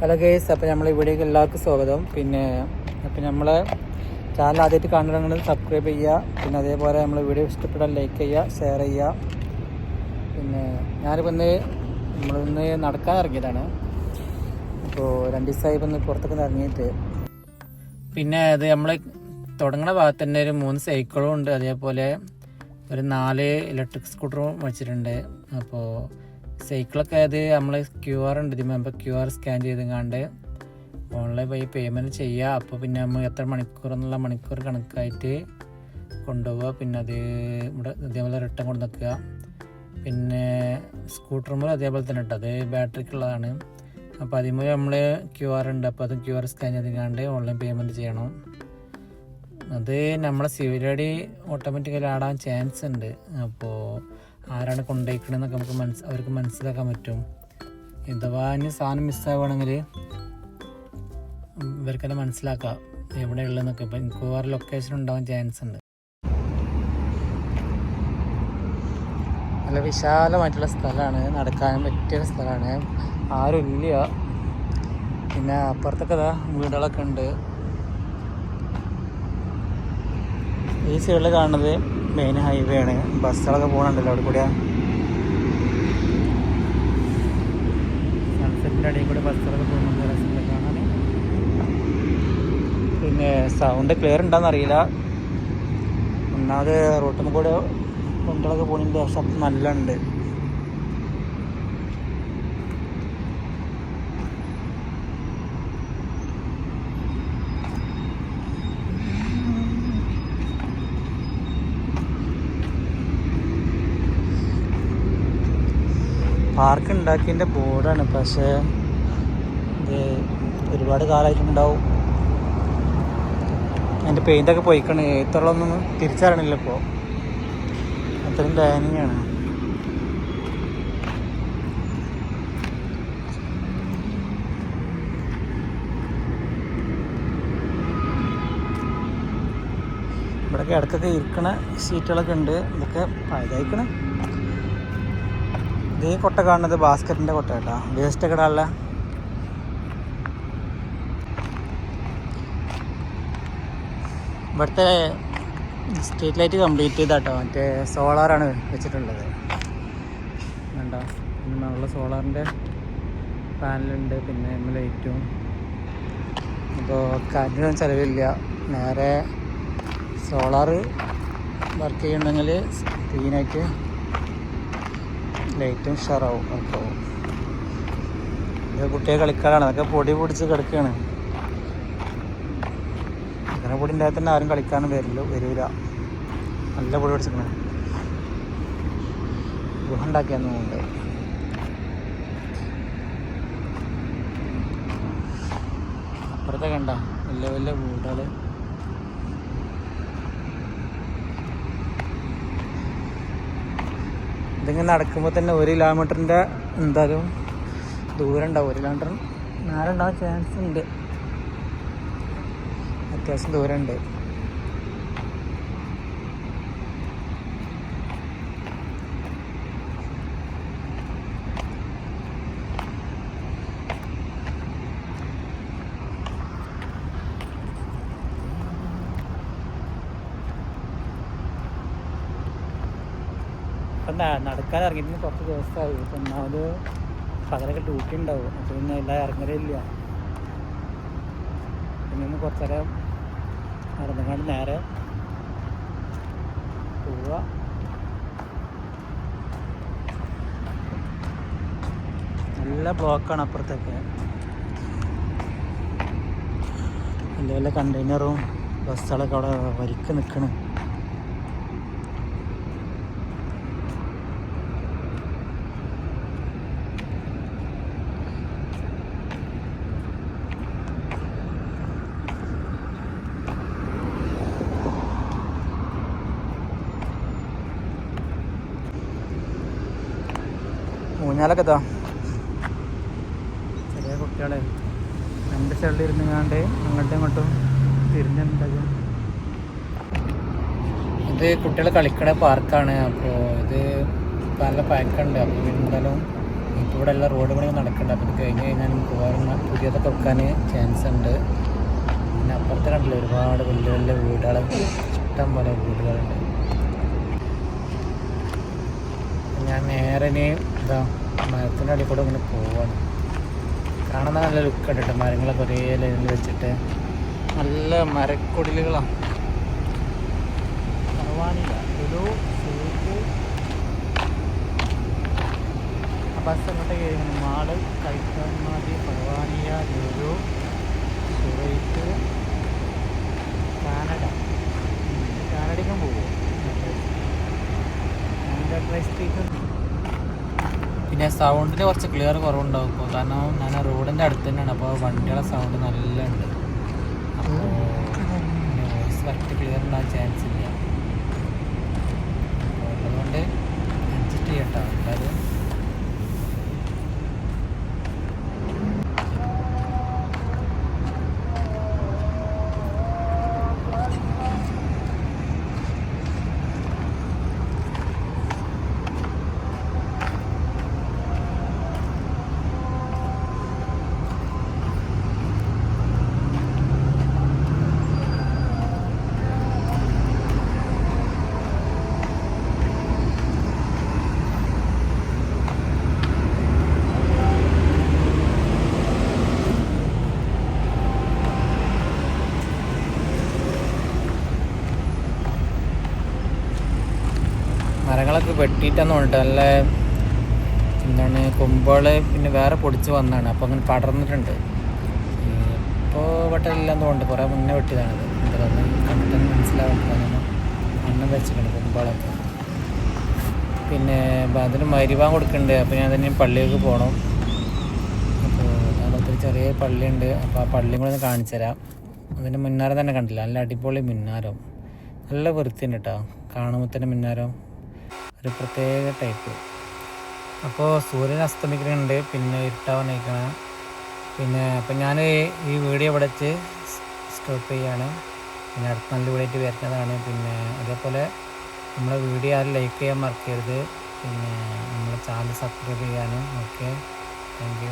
Hello guys അപ്പോൾ നമ്മൾ ഇവിടേക്ക് എല്ലാവർക്കും സ്വാഗതം. പിന്നെ അപ്പോൾ നമ്മൾ ചാനൽ ആദ്യമായിട്ട് കാണുന്നത് സബ്സ്ക്രൈബ് ചെയ്യുക. പിന്നെ അതേപോലെ നമ്മൾ വീഡിയോ ഇഷ്ടപ്പെടാൻ ലൈക്ക് ചെയ്യുക ഷെയർ ചെയ്യുക. പിന്നെ ഞാനിപ്പോൾ ഇന്ന് നമ്മളിന്ന് നടക്കാൻ ഇറങ്ങിയതാണ്. അപ്പോൾ രണ്ട് ദിവസമായി ഇപ്പം പുറത്തൊക്കെ ഇറങ്ങിയിട്ട്. പിന്നെ അത് നമ്മൾ തുടങ്ങുന്ന ഭാഗത്ത് തന്നെ ഒരു മൂന്ന് സൈക്കിളും ഉണ്ട്. അതേപോലെ ഒരു നാല് ഇലക്ട്രിക് സ്കൂട്ടറും വെച്ചിട്ടുണ്ട്. അപ്പോൾ സൈക്കിളൊക്കെ അത് നമ്മൾ ക്യു ആർ ഉണ്ട്. ഇതിന് അപ്പോൾ ക്യു ആർ സ്കാൻ ചെയ്തെങ്ങാണ്ട് ഓൺലൈൻ വഴി പേയ്മെന്റ് ചെയ്യുക അപ്പോൾ പിന്നെ നമ്മൾ എത്ര മണിക്കൂർ എന്നുള്ള മണിക്കൂർ കണക്കായിട്ട് കൊണ്ടുപോവുക പിന്നെ അത് ഇവിടെ ഇതേപോലെ റിട്ടേൺ കൊണ്ട് നിൽക്കുക പിന്നെ സ്കൂട്ടറുമ്പോൾ അതേപോലെ തന്നെ ഉണ്ട് അത് ബാറ്ററിക്കുള്ളതാണ് അപ്പോൾ അതിന്മേൽ നമ്മൾ ക്യു ആർ ഉണ്ട്. അപ്പോൾ അത് ക്യു ആർ സ്കാൻ ചെയ്തെങ്ങാണ്ട് ഓൺലൈൻ പേയ്മെന്റ് ചെയ്യണം. അത് നമ്മളെ ഡി ഓട്ടോമാറ്റിക്കലി ആടാൻ ചാൻസ് ഉണ്ട്. അപ്പോൾ ആരാണ് കൊണ്ടുപോയിക്കണെന്നൊക്കെ നമുക്ക് മനസ്സ് അവർക്ക് മനസ്സിലാക്കാൻ പറ്റും. ഇഥവാ ഇനി സാധനം മിസ്സാവുകയാണെങ്കിൽ ഇവർക്ക് തന്നെ മനസ്സിലാക്കാം. എവിടെ ഉള്ളതെന്നൊക്കെ ഇപ്പം വേറെ ലൊക്കേഷൻ ഉണ്ടാവാൻ ചാൻസ് ഉണ്ട്. നല്ല വിശാലമായിട്ടുള്ള സ്ഥലമാണ്. നടക്കാൻ പറ്റിയ സ്ഥലമാണ്. ആരും ഇല്ല. പിന്നെ അപ്പുറത്തൊക്കെ ഇതാ വീടുകളൊക്കെ ഉണ്ട്. ഈ സൈഡിൽ കാണുന്നത് മെയിൻ ഹൈവേ ആണ്. ബസ്സുകളൊക്കെ പോകണുണ്ടല്ലോ അവിടെ കൂടെ. സൺസെറ്റിന്റെ അടിയിൽ കൂടെ ബസ്സുകളൊക്കെ പോകുന്നുണ്ട് രസമുണ്ട് കാണാൻ പിന്നെ സൗണ്ട് ക്ലിയർ ഉണ്ടോയെന്ന് അറിയില്ല. ഒന്നാമത് റോട്ടിൽ കൂടെ കൊണ്ടുകളൊക്കെ പോകുന്നതിന്റെ ശബ്ദം നല്ല പാർക്ക് ഉണ്ടാക്കിയതിന്റെ ബോർഡാണ്. പക്ഷേ ഇത് ഒരുപാട് കാലമായിട്ടുണ്ടാവും. അതിന്റെ പെയിന്റൊക്കെ പോയിക്കണ്. എത്രയൊന്നും തിരിച്ചറിയണില്ല ഇപ്പോൾ അത്രയും ഡാനിങ്ങാണ് ഇവിടെയൊക്കെ ഇടക്കൊക്കെ ഇരിക്കണ സീറ്റുകളൊക്കെ ഉണ്ട്. ഇതൊക്കെ പഴയതായിക്കണേ. ഈ കൊട്ട കാണുന്നത് ബാസ്ക്കറ്റിന്റെ കൊട്ട കേട്ടോ. വേസ്റ്റ് ഒക്കെ ഇവിടുത്തെ സ്ട്രീറ്റ് ലൈറ്റ് കംപ്ലീറ്റ് ചെയ്താട്ടോ. മറ്റേ സോളാറാണ് വെച്ചിട്ടുള്ളത്. വേണ്ട നല്ല സോളാറിന്റെ പാനലുണ്ട് പിന്നെ എം ലൈറ്റും അപ്പോൾ കാറ്റിനൊന്നും ചിലവില്ല. നേരെ സോളാറ് വർക്ക് ചെയ്യണമെങ്കിൽ ക്ലീനായിട്ട് ലൈറ്റും ഉഷാറാവും അപ്പോൾ കുട്ടിയെ കളിക്കാനാണ്. അതൊക്കെ പൊടി പിടിച്ച് കിടക്കുകയാണ് അങ്ങനെ പൊടി ഉണ്ടായാൽ തന്നെ ആരും കളിക്കാനും വരില്ല വരില്ല നല്ല പൊടി പിടിച്ചിരിക്കണം. ഗുഹ ഉണ്ടാക്കിയാന്ന് അപ്പുറത്തെ കണ്ട? വലിയ വലിയ വീടുകൾ ഇതിങ്ങനെ നടക്കുമ്പോൾ തന്നെ ഒരു കിലോമീറ്ററിന്റെ എന്തായാലും ദൂരം ഉണ്ടാവും ഒരു കിലോമീറ്റർ നേരെ ഉണ്ടാവാൻ ചാൻസ് ഉണ്ട്. അത്യാവശ്യം ദൂരം ഉണ്ട് ഇപ്പം നടക്കാൻ ഇറങ്ങിയിട്ട് കുറച്ച് ദിവസമായി. ഇപ്പം ഒന്നാമത് പകലൊക്കെ ഡ്യൂട്ടി ഉണ്ടാവും. അപ്പോൾ പിന്നെ എല്ലാം ഇറങ്ങലില്ല. പിന്നെ ഒന്ന് കുറച്ചേരം നടന്നുകൊണ്ട് നേരെ പോവുക നല്ല ബ്ലോക്കാണ് അപ്പുറത്തൊക്കെ. വലിയ വലിയ കണ്ടെയ്നറും ബസ്സുകളൊക്കെ അവിടെ വരിക്ക് നിൽക്കണം ഊഞ്ഞാലൊക്കെ ഇതാ. ചെറിയ കുട്ടികളെ രണ്ട് സൈഡിൽ ഇരുന്നുകാണ്ട് അങ്ങോട്ടും ഇങ്ങോട്ടും തിരിഞ്ഞുണ്ടാകും. ഇത് കുട്ടികൾ കളിക്കണ പാർക്കാണ്. അപ്പോൾ ഇത് നല്ല പഴക്കമുണ്ട്. അപ്പോൾ എന്തായാലും ഇപ്പോൾ ഇവിടെ എല്ലാം റോഡ് പണി നടക്കുന്നുണ്ട്. അപ്പോൾ ഇത് കഴിഞ്ഞ് കഴിഞ്ഞാൽ നമുക്ക് വേറെ പുതിയതൊക്കെ വെക്കാൻ ചാൻസ് ഉണ്ട്. പിന്നെ അപ്പുറത്ത് കണ്ടില്ല ഒരുപാട് വലിയ വലിയ വീടുകൾ ഇഷ്ടം പോലെ വീടുകളുണ്ട്. ഞാൻ നേരെ ഇനി ഇതാ മരത്തിന്റെ അടിയിൽ കൂടെ ഇങ്ങനെ പോവാണ്. കാണുന്ന നല്ല ലുക്ക് കേട്ടോ മരങ്ങളൊക്കെ ഒരേ ലൈനിൽ വെച്ചിട്ട് നല്ല മരക്കൊടിലുകളാണ് പറവാനില്ല ഒരു ബസ് അങ്ങോട്ടേക്ക് കഴിഞ്ഞു മാൾ കൈത്താൻമാതി പറവാനിയ ലുലു സുറൈറ്റ് കാനഡ. കാനഡയ്ക്കും പോകുമോ പിന്നെ സൗണ്ടിന് കുറച്ച് ക്ലിയർ കുറവുണ്ടാവും. ഇപ്പോൾ കാരണം ഞാൻ ആ റോഡിന്റെ അടുത്ത് തന്നെയാണ്. അപ്പോൾ വണ്ടിയുടെ സൗണ്ട് നല്ല ഉണ്ട്. അപ്പോൾ വോയിസ് കറക്റ്റ് ക്ലിയർ ഉണ്ടാകാൻ ചാൻസ് ഇല്ല അപ്പോൾ അതുകൊണ്ട് അഡ്ജസ്റ്റ് ചെയ്യട്ടോ എന്തായാലും മരങ്ങളൊക്കെ വെട്ടിയിട്ടെന്ന് പറഞ്ഞിട്ട് നല്ല എന്താണ് കൊമ്പുകൾ പിന്നെ വേറെ പൊടിച്ച് വന്നതാണ്. അപ്പോൾ അങ്ങനെ പടർന്നിട്ടുണ്ട്. ഇപ്പോൾ വെട്ടലില്ലെന്ന് തോന്നുന്നുണ്ട്. കുറേ മുന്നേ വെട്ടിയതാണിത്. എന്താണെന്ന് കണ്ടിട്ട് തന്നെ മനസ്സിലാവുന്നത് അന്നം വെച്ചിട്ടുണ്ട് കൊമ്പുകളൊക്കെ പിന്നെ അതിന് മരിവാൻ കൊടുക്കുന്നുണ്ട് അപ്പോൾ ഞാൻ തന്നെ പള്ളിയിലേക്ക് പോകണം ചെറിയ പള്ളിയുണ്ട്. അപ്പോൾ ആ പള്ളിയും കൂടെ ഒന്ന് കാണിച്ചു തരാം. അതിന്റെ മുന്നാരം തന്നെ കണ്ടില്ല. നല്ല അടിപൊളി മുന്നാരം. നല്ല വൃത്തിയുണ്ട് കേട്ടോ കാണുമ്പോൾ തന്നെ മുന്നാരം. ഒരു പ്രത്യേക ടൈപ്പ് അപ്പോൾ സൂര്യൻ അസ്തമിക്കുന്നുണ്ട് പിന്നെ ഇരുട്ടാവാനായിക്കണം പിന്നെ അപ്പം ഞാൻ ഈ വീഡിയോ ഇവിടെ വെച്ച് സ്റ്റോപ്പ് ചെയ്യാണ്. പിന്നെ അടുത്ത നല്ല വീഡിയോ വരുന്നതാണ്. പിന്നെ അതേപോലെ നമ്മുടെ വീഡിയോ ആരും ലൈക്ക് ചെയ്യാൻ മറക്കരുത്. പിന്നെ നമ്മളെ ചാനൽ സബ്സ്ക്രൈബ് ചെയ്യാനും ഓക്കെ താങ്ക് യു